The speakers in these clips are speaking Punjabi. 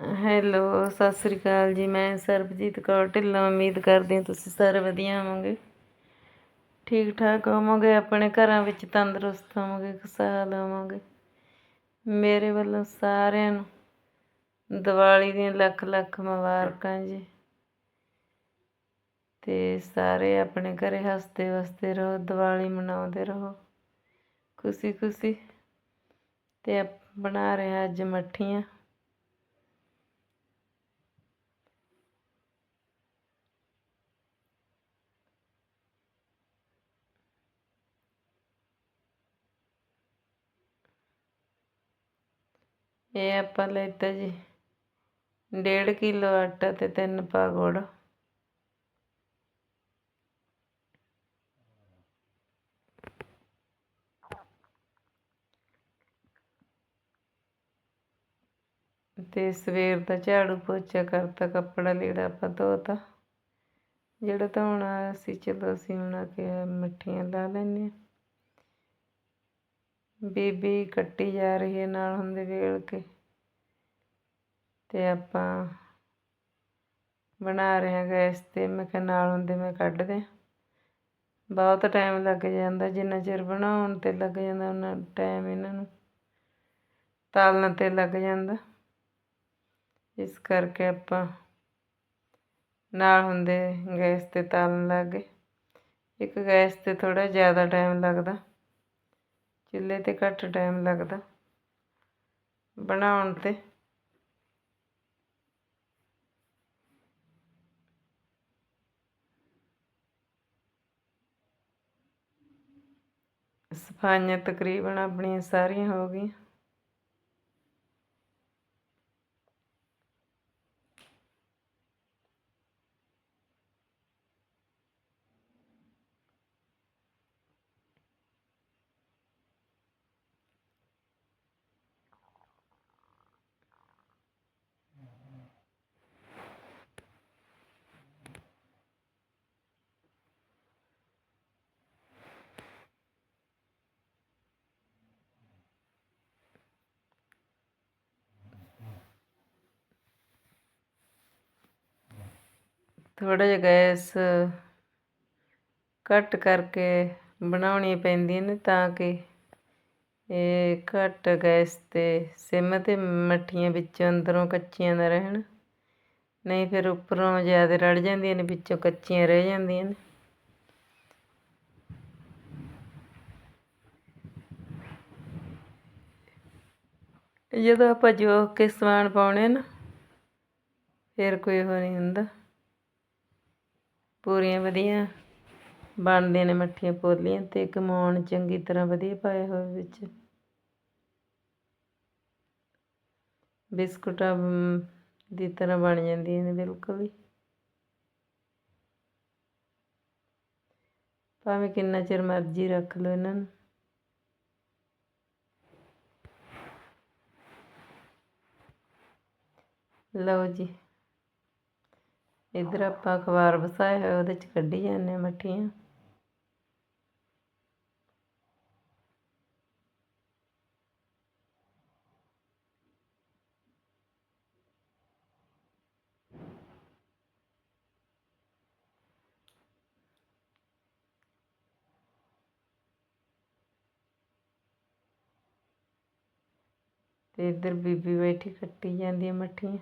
ਹੈਲੋ, ਸਤਿ ਸ੍ਰੀ ਅਕਾਲ ਜੀ। ਮੈਂ ਸਰਬਜੀਤ ਕੌਰ, ਢਿੱਲੋਂ ਉਮੀਦ ਕਰਦੀ ਹਾਂ ਤੁਸੀਂ ਸਾਰੇ ਵਧੀਆ ਹੋਵੋਗੇ। ਠੀਕ ਠਾਕ ਹੋਵੋਗੇ? ਆਪਣੇ ਘਰਾਂ ਵਿੱਚ ਤੰਦਰੁਸਤ ਹੋਵੋਗੇ, ਖੁਸ਼ਹਾਲ ਹੋਵੋਗੇ? ਮੇਰੇ ਵੱਲੋਂ ਸਾਰਿਆਂ ਨੂੰ ਦੀਵਾਲੀ ਦੀਆਂ ਲੱਖ ਲੱਖ ਮੁਬਾਰਕਾਂ ਜੀ। ਤੇ ਸਾਰੇ ਆਪਣੇ ਘਰੇ ਹੱਸਦੇ ਵਸਦੇ ਰਹੋ, ਦੀਵਾਲੀ ਮਨਾਉਂਦੇ ਰਹੋ। ਖੁਸ਼ੀ ਖੁਸ਼ੀ ਤੇ ਆਪ- ਬਣਾ ਰਿਹਾ ਅੱਜ ਮੱਠੀਆਂ। ਇਹ ਆਪਾਂ ਲੈਤਾ ਜੀ। ਡੇਢ ਕਿਲੋ ਆਟਾ ਤੇ ਤਿੰਨ ਪਾ ਗੁੜ ਤੇ ਸਵੇਰ ਦਾ ਝਾੜੂ ਪੋਚਾ ਕਰਤਾ, ਕੱਪੜਾ ਲੀੜਾ ਆਪਾਂ ਧੋਤਾ। ਜਿਹੜਾ ਧੋਣਾ ਆਇਆ ਸੀ ਚਲੋ ਅਸੀਂ ਹੁਣ ਆ ਕੇ ਮੱਠੀਆਂ ਲਾ ਲੈਂਦੇ ਹਾਂ। ਬੀਬੀ ਕੱਟੀ ਜਾ ਰਹੀ ਹੈ ਨਾਲ ਹੁੰਦੇ ਵੇਲ ਕੇ। ਤੇ ਆਪਾਂ ਬਣਾ ਰਹੇ ਹਾਂ ਗੈਸ ਤੇ। ਮੈਂ ਕਿਹਾ ਨਾਲ ਹੁੰਦੇ ਮੈਂ ਕੱਢ ਦਿਆਂ ਬਹੁਤ ਟਾਈਮ ਲੱਗ ਜਾਂਦਾ ਜਿੰਨਾ ਚਿਰ ਬਣਾਉਣ ਤੇ ਲੱਗ ਜਾਂਦਾ ਉਹਨਾਂ ਟਾਈਮ ਇਹਨਾਂ ਨੂੰ। ਤਾਲਣ ਤੇ ਲੱਗ ਜਾਂਦਾ। ਇਸ ਕਰਕੇ ਆਪਾਂ ਨਾਲ ਹੁੰਦੇ ਗੈਸ ਤੇ ਤਾਲਣ ਲੱਗ ਗਏ। ਇੱਕ ਗੈਸ ਤੇ ਥੋੜਾ ਜ਼ਿਆਦਾ ਟਾਈਮ ਲੱਗਦਾ। ਚੁੱਲ੍ਹੇ ਤੇ ਘੱਟ ਟਾਈਮ ਲੱਗਦਾ। ਬਣਾਉਣ ਤੇ। ਸਫਾਈਆਂ ਤਕਰੀਬਨ ਆਪਣੀਆਂ ਸਾਰੀਆਂ ਹੋ ਗਈਆਂ। ਥੋੜਾ ਜਿਹਾ ਗੈਸ ਘੱਟ ਕਰਕੇ ਬਣਾਉਣੀਆਂ ਪੈਂਦੀਆਂ ਨੇ ਤਾਂ ਕਿ ਇਹ ਘੱਟ ਗੈਸ ਤੇ ਸਿਮ ਤੇ ਮੱਠੀਆਂ ਵਿੱਚੋਂ ਅੰਦਰੋਂ ਕੱਚੀਆਂ ਨਾ ਰਹਿਣ। ਨਹੀਂ ਫਿਰ ਉੱਪਰੋਂ ਜ਼ਿਆਦਾ ਰੜ ਜਾਂਦੀਆਂ ਨੇ, ਵਿੱਚੋਂ ਕੱਚੀਆਂ ਰਹਿ ਜਾਂਦੀਆਂ ਨੇ। ਜਦੋਂ ਆਪਾਂ ਜੋਖ ਕੇ ਸਮਾਨ ਪਾਉਣੇ ਨਾ, ਫਿਰ ਕੋਈ ਉਹ ਨਹੀਂ ਹੁੰਦਾ। ਪੂਰੀਆਂ ਵਧੀਆ। ਬਣਦੀਆਂ ਨੇ ਮੱਠੀਆਂ ਪੋਲੀਆਂ ਤੇ ਕਮਾਉਣ ਚੰਗੀ ਤਰ੍ਹਾਂ ਵਧੀਆ ਪਾਏ ਹੋਏ ਵਿੱਚ। ਬਿਸਕੁਟਾਂ ਦੀ ਤਰ੍ਹਾਂ ਬਣ ਜਾਂਦੀਆਂ ਨੇ ਬਿਲਕੁਲ ਹੀ ਭਾਵੇਂ ਕਿੰਨਾ ਚਿਰ ਮਰਜ਼ੀ ਰੱਖ ਲਓ ਇਹਨਾਂ ਨੂੰ। ਲਓ ਜੀ। ਇੱਧਰ ਆਪਾਂ ਅਖਬਾਰ ਵਸਾਇਆ ਹੋਇਆ ਉਹਦੇ ਚ ਕੱਢੀ ਜਾਂਦੇ ਹਾਂ ਮੱਠੀਆਂ। ਤੇ ਇੱਧਰ ਬੀਬੀ ਬੈਠੀ ਕੱਟੀ ਜਾਂਦੀ ਹੈ ਮੱਠੀਆਂ।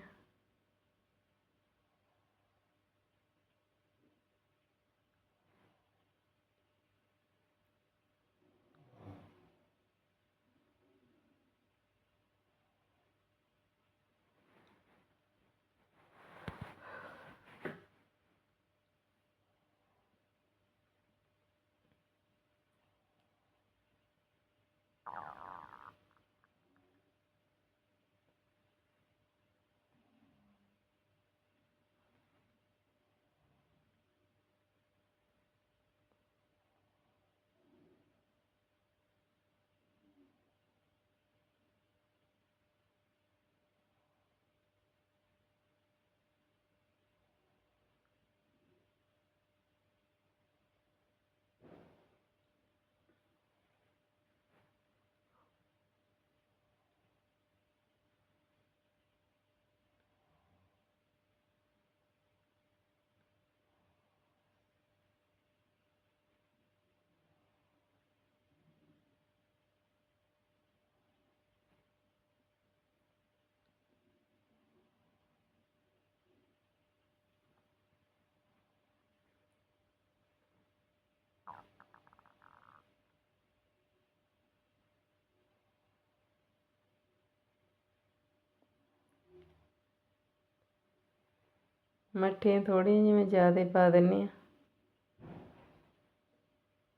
ਮੱਠੀਆਂ ਥੋੜ੍ਹੀਆਂ ਜਿਹੀਆਂ ਜ਼ਿਆਦਾ ਪਾ ਦਿੰਦੀ ਹਾਂ।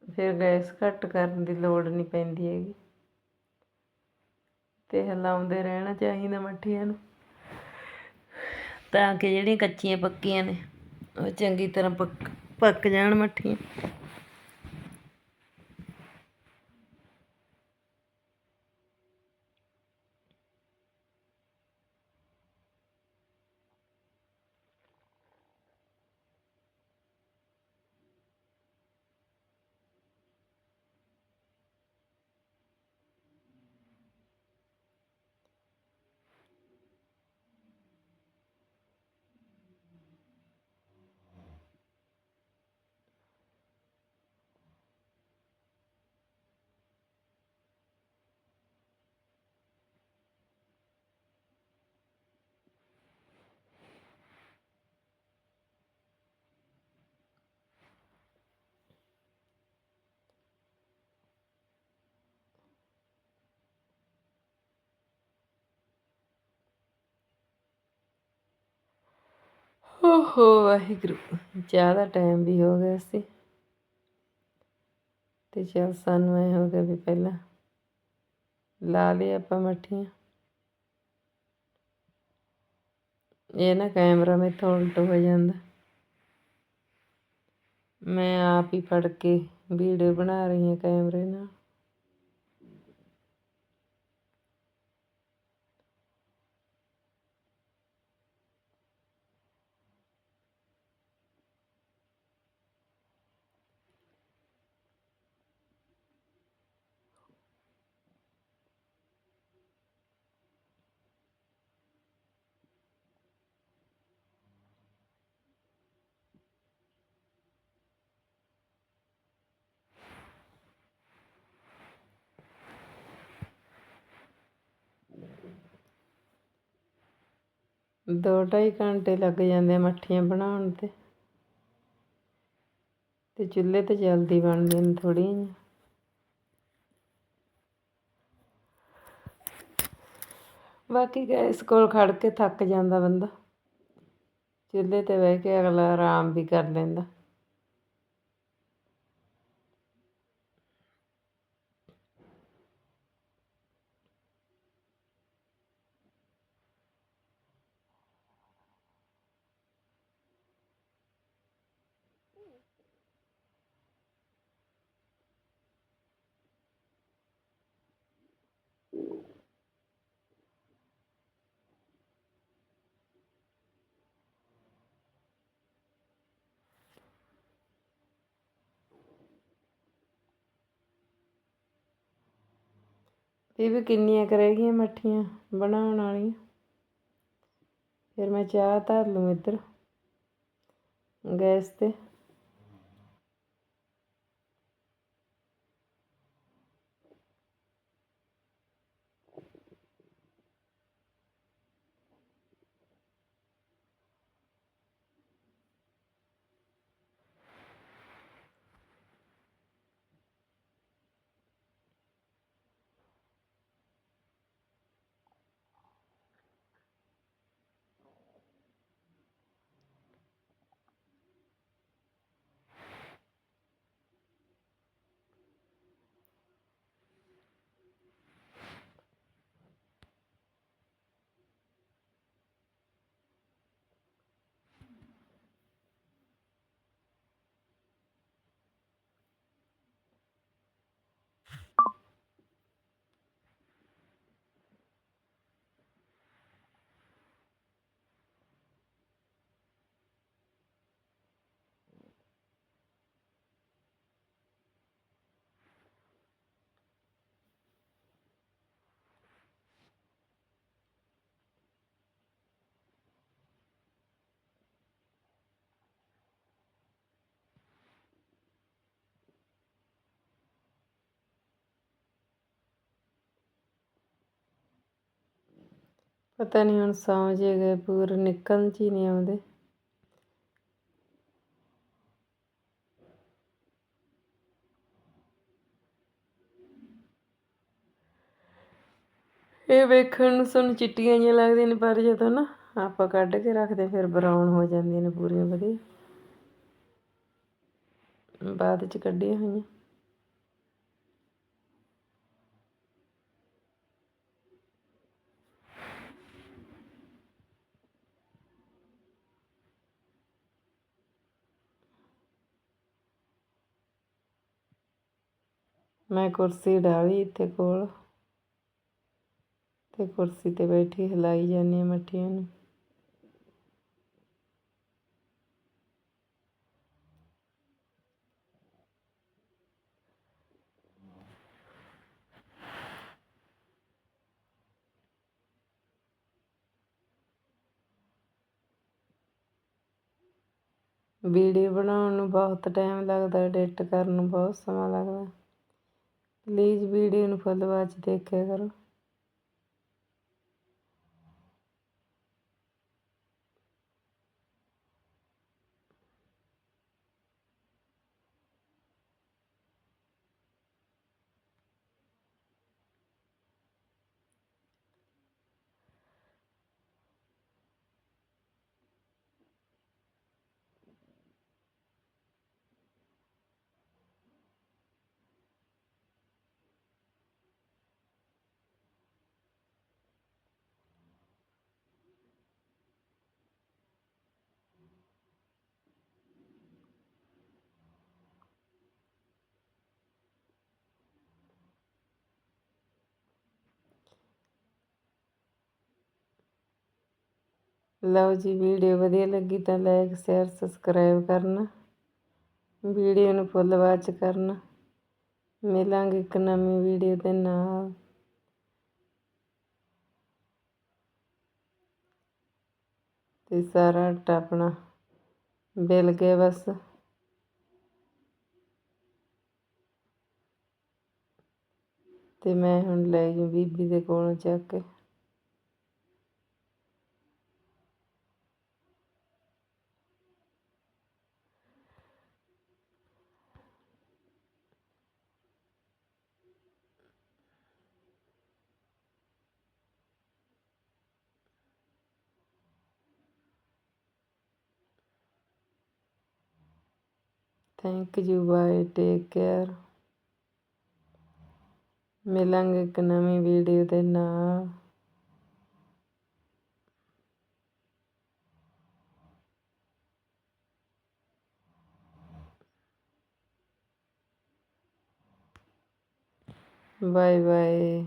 ਫਿਰ ਗੈਸ ਘੱਟ ਕਰਨ ਦੀ ਲੋੜ ਨਹੀਂ ਪੈਂਦੀ ਹੈਗੀ। ਅਤੇ ਹਿਲਾਉਂਦੇ ਰਹਿਣਾ ਚਾਹੀਦਾ ਮੱਠੀਆਂ ਨੂੰ। ਤਾਂ ਕਿ ਜਿਹੜੀਆਂ ਕੱਚੀਆਂ ਪੱਕੀਆਂ ਨੇ, ਉਹ ਚੰਗੀ ਤਰ੍ਹਾਂ ਪੱਕ ਪੱਕ ਜਾਣ ਮੱਠੀਆਂ। ਓਹੋ, ਵਾਹਿਗੁਰੂ। ਜ਼ਿਆਦਾ ਟਾਈਮ ਵੀ ਹੋ ਗਿਆ ਸੀ। ਤੇ ਚੱਲ ਸਾਨੂੰ ਐ ਹੋ ਗਿਆ ਵੀ ਪਹਿਲਾਂ ਲਾ ਲਈ ਆਪਾਂ ਮੱਠੀਆਂ। ਇਹ ਨਾ ਕੈਮਰਾ ਮੇਥੋਂ ਉਲਟ ਹੋ ਜਾਂਦਾ। ਮੈਂ ਆਪ ਹੀ ਫੜ ਕੇ ਵੀਡੀਓ ਬਣਾ ਰਹੀ ਹਾਂ ਕੈਮਰੇ ਨਾਲ। ਦੋ ਢਾਈ ਘੰਟੇ ਲੱਗ ਜਾਂਦੇ ਮੱਠੀਆਂ ਬਣਾਉਣ ਤੇ। ਤੇ ਚੁੱਲ੍ਹੇ ਤੇ ਜਲਦੀ ਬਣਦੀਆਂ ਨੇ ਥੋੜ੍ਹੀਆਂ ਜਿਹੀਆਂ। ਬਾਕੀ ਗੈਸ ਕੋਲ ਖੜ ਕੇ ਥੱਕ ਜਾਂਦਾ ਬੰਦਾ। ਚੁੱਲ੍ਹੇ ਤੇ ਬਹਿ ਕੇ ਅਗਲਾ ਆਰਾਮ ਵੀ ਕਰ ਲੈਂਦਾ। ਇਹ ਵੀ ਕਿੰਨੀਆਂ ਕੁ ਰਹਿ ਗਈਆਂ ਮੱਠੀਆਂ ਬਣਾਉਣ ਵਾਲੀਆਂ। ਫਿਰ ਮੈਂ ਚਾਹ ਧਰ ਲੂੰ ਇੱਧਰ ਗੈਸ ਤੇ। ਪਤਾ ਨਹੀਂ ਹੁਣ ਸੌਂ ਜੇ ਗਏ, ਪੂਰ ਨਿਕਲਣ 'ਚ ਹੀ ਨਹੀਂ ਆਉਂਦੇ। ਇਹ ਵੇਖਣ ਨੂੰ ਸਾਨੂੰ ਚਿੱਟੀਆਂ ਜਿਹੀਆਂ ਲੱਗਦੀਆਂ ਨੇ, ਪਰ ਜਦੋਂ ਨਾ ਆਪਾਂ ਕੱਢ ਕੇ ਰੱਖਦੇ ਫਿਰ ਬਰਾਊਨ ਹੋ ਜਾਂਦੀਆਂ ਨੇ ਪੂਰੀਆਂ, ਵਧੀਆ। ਬਾਅਦ ਚ ਕੱਢੀਆਂ ਹੋਈਆਂ। ਮੈਂ ਕੁਰਸੀ ਡਾਲੀ ਇੱਥੇ ਕੋਲ ਤੇ ਕੁਰਸੀ ਤੇ ਬੈਠੀ ਹਿਲਾਈ ਜਾਂਦੀ ਹਾਂ ਮੱਠੀਆਂ ਨੂੰ। ਵੀਡੀਓ ਬਣਾਉਣ ਨੂੰ ਬਹੁਤ ਟਾਈਮ ਲੱਗਦਾ ਐਡਿਟ ਕਰਨ ਨੂੰ ਬਹੁਤ ਸਮਾਂ ਲੱਗਦਾ। ਪਲੀਜ਼ ਵੀਡੀਓ ਨੂੰ ਫੁੱਲ ਵਾਚ ਦੇਖਿਆ ਕਰੋ। ਲਓ ਜੀ, ਵੀਡੀਓ ਵਧੀਆ ਲੱਗੀ ਤਾਂ ਲਾਈਕ ਸ਼ੇਅਰ ਸਬਸਕ੍ਰਾਈਬ ਕਰਨਾ। ਵੀਡੀਓ ਨੂੰ ਫੁੱਲ ਵਾਚ ਕਰਨਾ। ਮਿਲਾਂਗੇ ਇੱਕ ਨਵੀਂ ਵੀਡੀਓ ਦੇ ਨਾਲ। ਤੇ ਸਾਰਾ ਆਟਾ ਆਪਣਾ ਬਿਲ ਗਿਆ ਬਸ। ਤੇ ਮੈਂ ਹੁਣ ਲੈ ਗਈ ਬੀਬੀ ਦੇ ਕੋਲੋਂ ਚੱਕ ਕੇ। Thank you bye take care ਮਿਲਾਂਗੇ ਇੱਕ ਨਵੀਂ ਵੀਡੀਓ ਦੇ ਨਾਲ ਬਾਏ ਬਾਏ